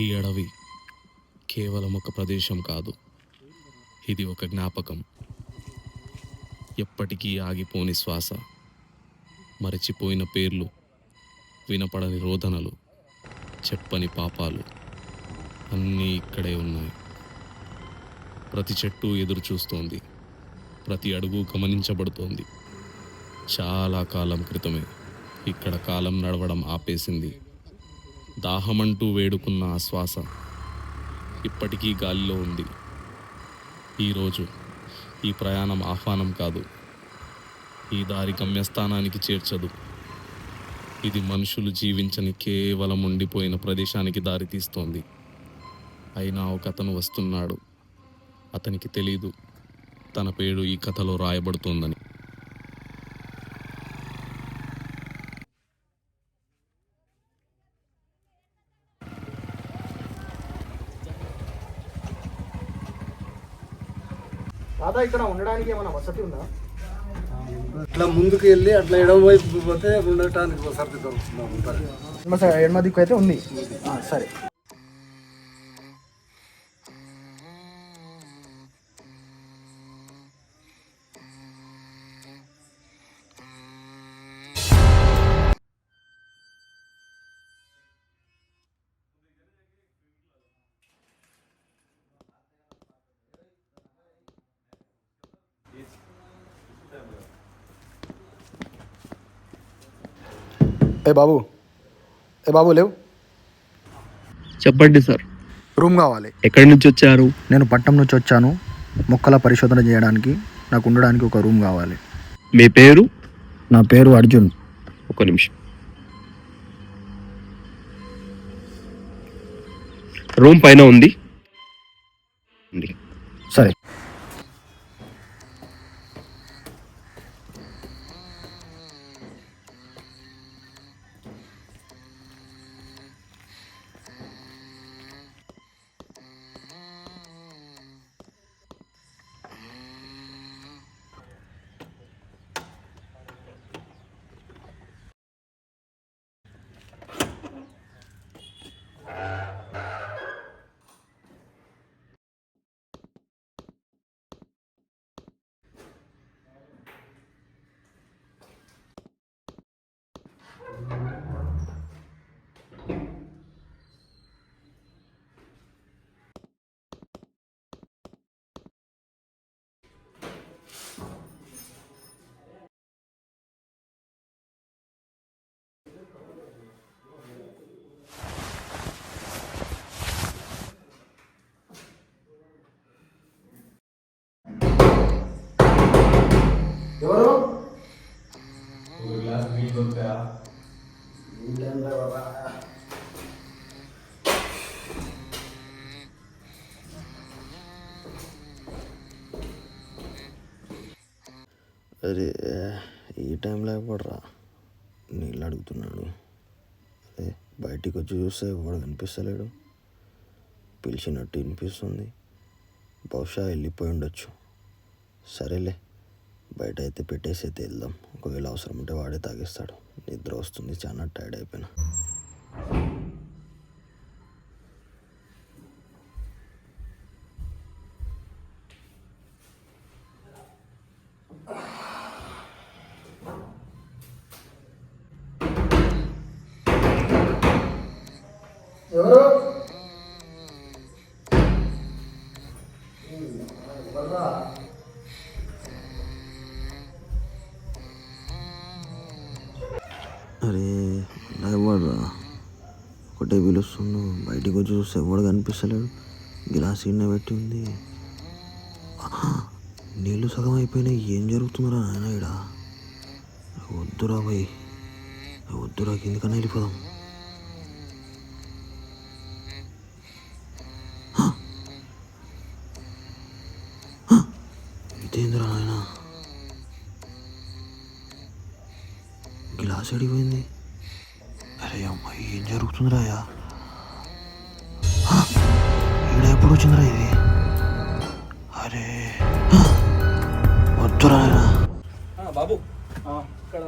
ఈ అడవి కేవలం ఒక ప్రదేశం కాదు. ఇది ఒక జ్ఞాపకం. ఎప్పటికీ ఆగిపోని శ్వాస మరచిపోయిన పేర్లు వినపడని రోదనలు చెప్పని పాపాలు అన్నీ ఇక్కడే ఉన్నాయి. ప్రతి చెట్టు ఎదురు చూస్తోంది. ప్రతి అడుగు గమనించబడుతోంది. చాలా కాలం క్రితమే ఇక్కడ కాలం నడవడం ఆపేసింది. దాహమంటూ వేడుకున్న ఆ శ్వాస ఇప్పటికీ గాలిలో ఉంది. ఈరోజు ఈ ప్రయాణం ఆహ్వానం కాదు. ఈ దారి గమ్యస్థానానికి చేర్చదు. ఇది మనుషులు జీవించని కేవలం ఉండిపోయిన ప్రదేశానికి దారి తీస్తోంది. అయినా ఒక అతను వస్తున్నాడు. అతనికి తెలీదు. తన పేరు ఈ కథలో రాయబడుతోందని. దాదా ఇక్కడ ఉండడానికి ఏమైనా వసతి ఉందా? అట్లా ముందుకు వెళ్ళి అట్లా ఎడమ వైపు పోతే ఉండటానికి వసతి దొరుకుతుంది ఎడమ దిక్కు అయితే ఉంది. సరే. ఏ బాబు? ఏ బాబు లేవు? చెప్పండి సార్. రూమ్ కావాలి. ఎక్కడి నుంచి వచ్చారు? నేను పట్నం నుంచి వచ్చాను. మొక్కల పరిశోధన చేయడానికి నాకు ఉండడానికి ఒక రూమ్ కావాలి. మీ పేరు? నా పేరు అర్జున్. ఒక నిమిషం. రూమ్ పైన ఉంది. సరే. అరే ఈ టైంలో లేకపోడరా? నీళ్ళు అడుగుతున్నాడు. అదే బయటికి వచ్చి చూస్తే ఎవడు కనిపిస్తలేడు పిలిచినట్టు వినిపిస్తుంది. బహుశా వెళ్ళిపోయి ఉండొచ్చు. సరేలే. బయట అయితే పెట్టేసి అయితే వెళ్దాం. ఒకవేళ అవసరం ఉంటే వాడే తాగిస్తాడు. నిద్ర వస్తుంది. చాలా టైర్డ్ అయిపోయినా. అరే ఎవడరా ఒకటే పిలుస్తుండు బయటికి వచ్చి చూస్తే ఎవడు కనిపిస్తలేడు. గ్లాస్ ఇన్న పెట్టి ఉంది. ఆహా! నీళ్ళు సగం అయిపోయినాయి. ఏం జరుగుతుందిరా నాయన ఇడ వద్దురా పోయి వద్దురా కిందకన్నా వెళ్ళిపోదాం. అడిగిపోయింది అరే అమ్మ ఏం జరుగుతుందిరా యా ఈడ ఎప్పుడు వచ్చిందిరా ఇది? అరే! వద్దురా బాబు ఇక్కడ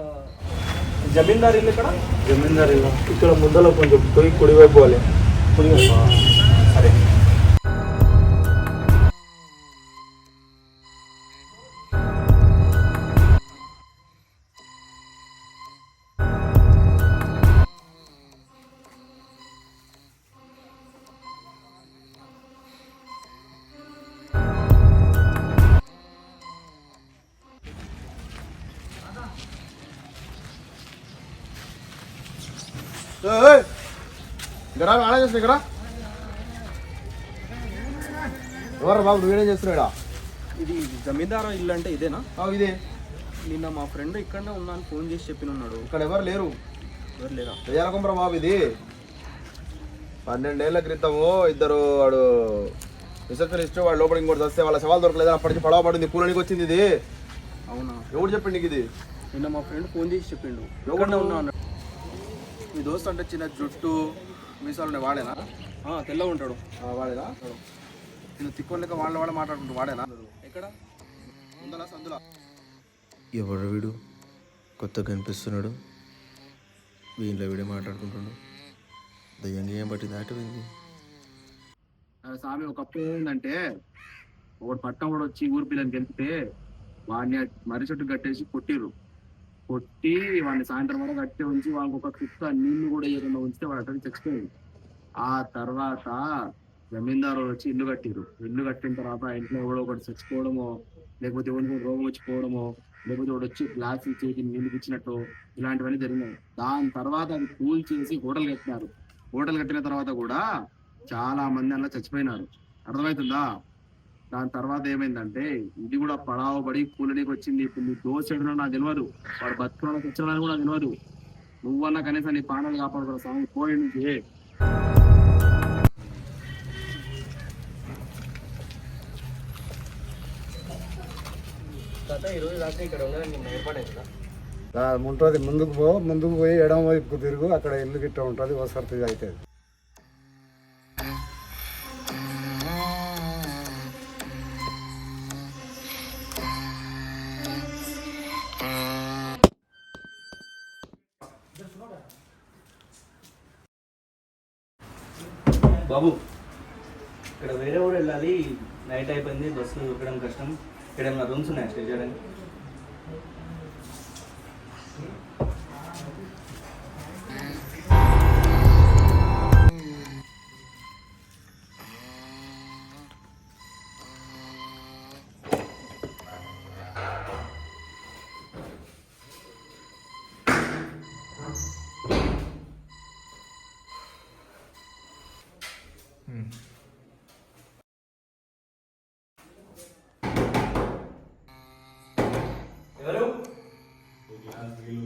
జమీందార్ ఇల్లు ఇక్కడ జమీందారు ఇల్లు. ఇక్కడ ముందర కొంచెం పోయి కుడివైపు పోవాలి. సరే ఇక్కడ ఆడ చేస్తున్నా ఇక్కడ? ఎవరు బాబు నువ్వేం చేస్తున్నాడా ఇది జమీందారు ఇల్లు అంటే ఇదేనా? ఇదే. నిన్న మా ఫ్రెండ్ ఇక్కడనే ఉన్నా అని ఫోన్ చేసి చెప్పినున్నాడు ఇక్కడ ఎవరు లేరు? ఎవరు లేరా? దయ్యాలకుంపర బాబు ఇది. పన్నెండేళ్ళ క్రితము ఇద్దరు వాడు రిసెప్షనిస్ట్ వాడు లోపల ఇంకోటి వస్తే వాళ్ళ సవాల్ దొరకలేదు అప్పటి నుంచి పడవ పడింది పూలనికి వచ్చింది ఇది. అవునా? ఎవడు చెప్పిండు నీకు ఇది? నిన్న మా ఫ్రెండ్ ఫోన్ చేసి చెప్పిండు. ఎవరు? ఉన్నా మీ దోస్త్ అంటే చిన్న జుట్టు మీసాలు వాడేనా? ఆ, తెల్లగా ఉంటాడు. ఆ, వాడేనా? నేను తిక్కువ లెక్క వాళ్ళ వాడ మాట్లాడుకుంటూ వాడేనా? ఎక్కడ? ఉందలా సందులా? ఎవడు వీడు? కొత్తగా కనిపిస్తున్నాడు. వీళ్ళ వీడే మాట్లాడుకుంటున్నాడు. దయ్యంగా ఏం పట్టింది? అటు పోయింది స్వామి ఒకప్పుడు ఏంటంటే ఒకటి పట్టం కూడా వచ్చి ఊరి పిల్లని గెలిపితే వాడిని మర్రి చెట్టు కట్టేసి కొట్టిర్రు. కొట్టి వాడిని సాయంత్రం వరకు కట్టి ఉంచి వాళ్ళకి ఒక కుక్క నీళ్ళు కూడా ఏదైనా ఉంచితే వాడు అక్కడికి చచ్చిపోయింది. ఆ తర్వాత జమీందారు వచ్చి ఇల్లు కట్టిరు ఇల్లు కట్టిన తర్వాత ఇంట్లో ఎవడో ఒకటి చచ్చిపోవడమో లేకపోతే ఎవరికి రోగం వచ్చిపోవడమో లేకపోతే ఒకటి వచ్చి గ్లాస్ చేతి నీళ్ళు ఇచ్చినట్టు ఇలాంటివన్నీ జరిగినాయి. దాని తర్వాత అది కూల్ చేసి హోటల్ కట్టినారు. హోటల్ కట్టిన తర్వాత కూడా చాలా మంది అలా చచ్చిపోయినారు. అర్థమవుతుందా? దాని తర్వాత ఏమైందంటే ఇది కూడా పడావు పడి కూలనీకి వచ్చింది. ఇప్పుడు నీ దోషుడు నాకు తెలియదు వాడు బతుకున్న తెచ్చడానికి కూడా నాకు తెలియదు నువ్వన్నా కనీసం నీ ప్రాణాలు కాపాడుకున్న స్వామి పోయి నుంచి. ఉంటుంది ముందుకు పో ముందుకు పోయి ఎడమ వైపుకు తిరుగు అక్కడ ఇల్లు గిట్ట ఉంటుంది వసతి అవుతుంది బాబు ఇక్కడ వేరే ఊరు వెళ్ళాలి. నైట్ అయిపోయింది బస్సు దొరకడం కష్టం. ఇక్కడ ఏమైనా రూమ్స్ ఉన్నాయా స్టే చేయడానికి? ఎవరు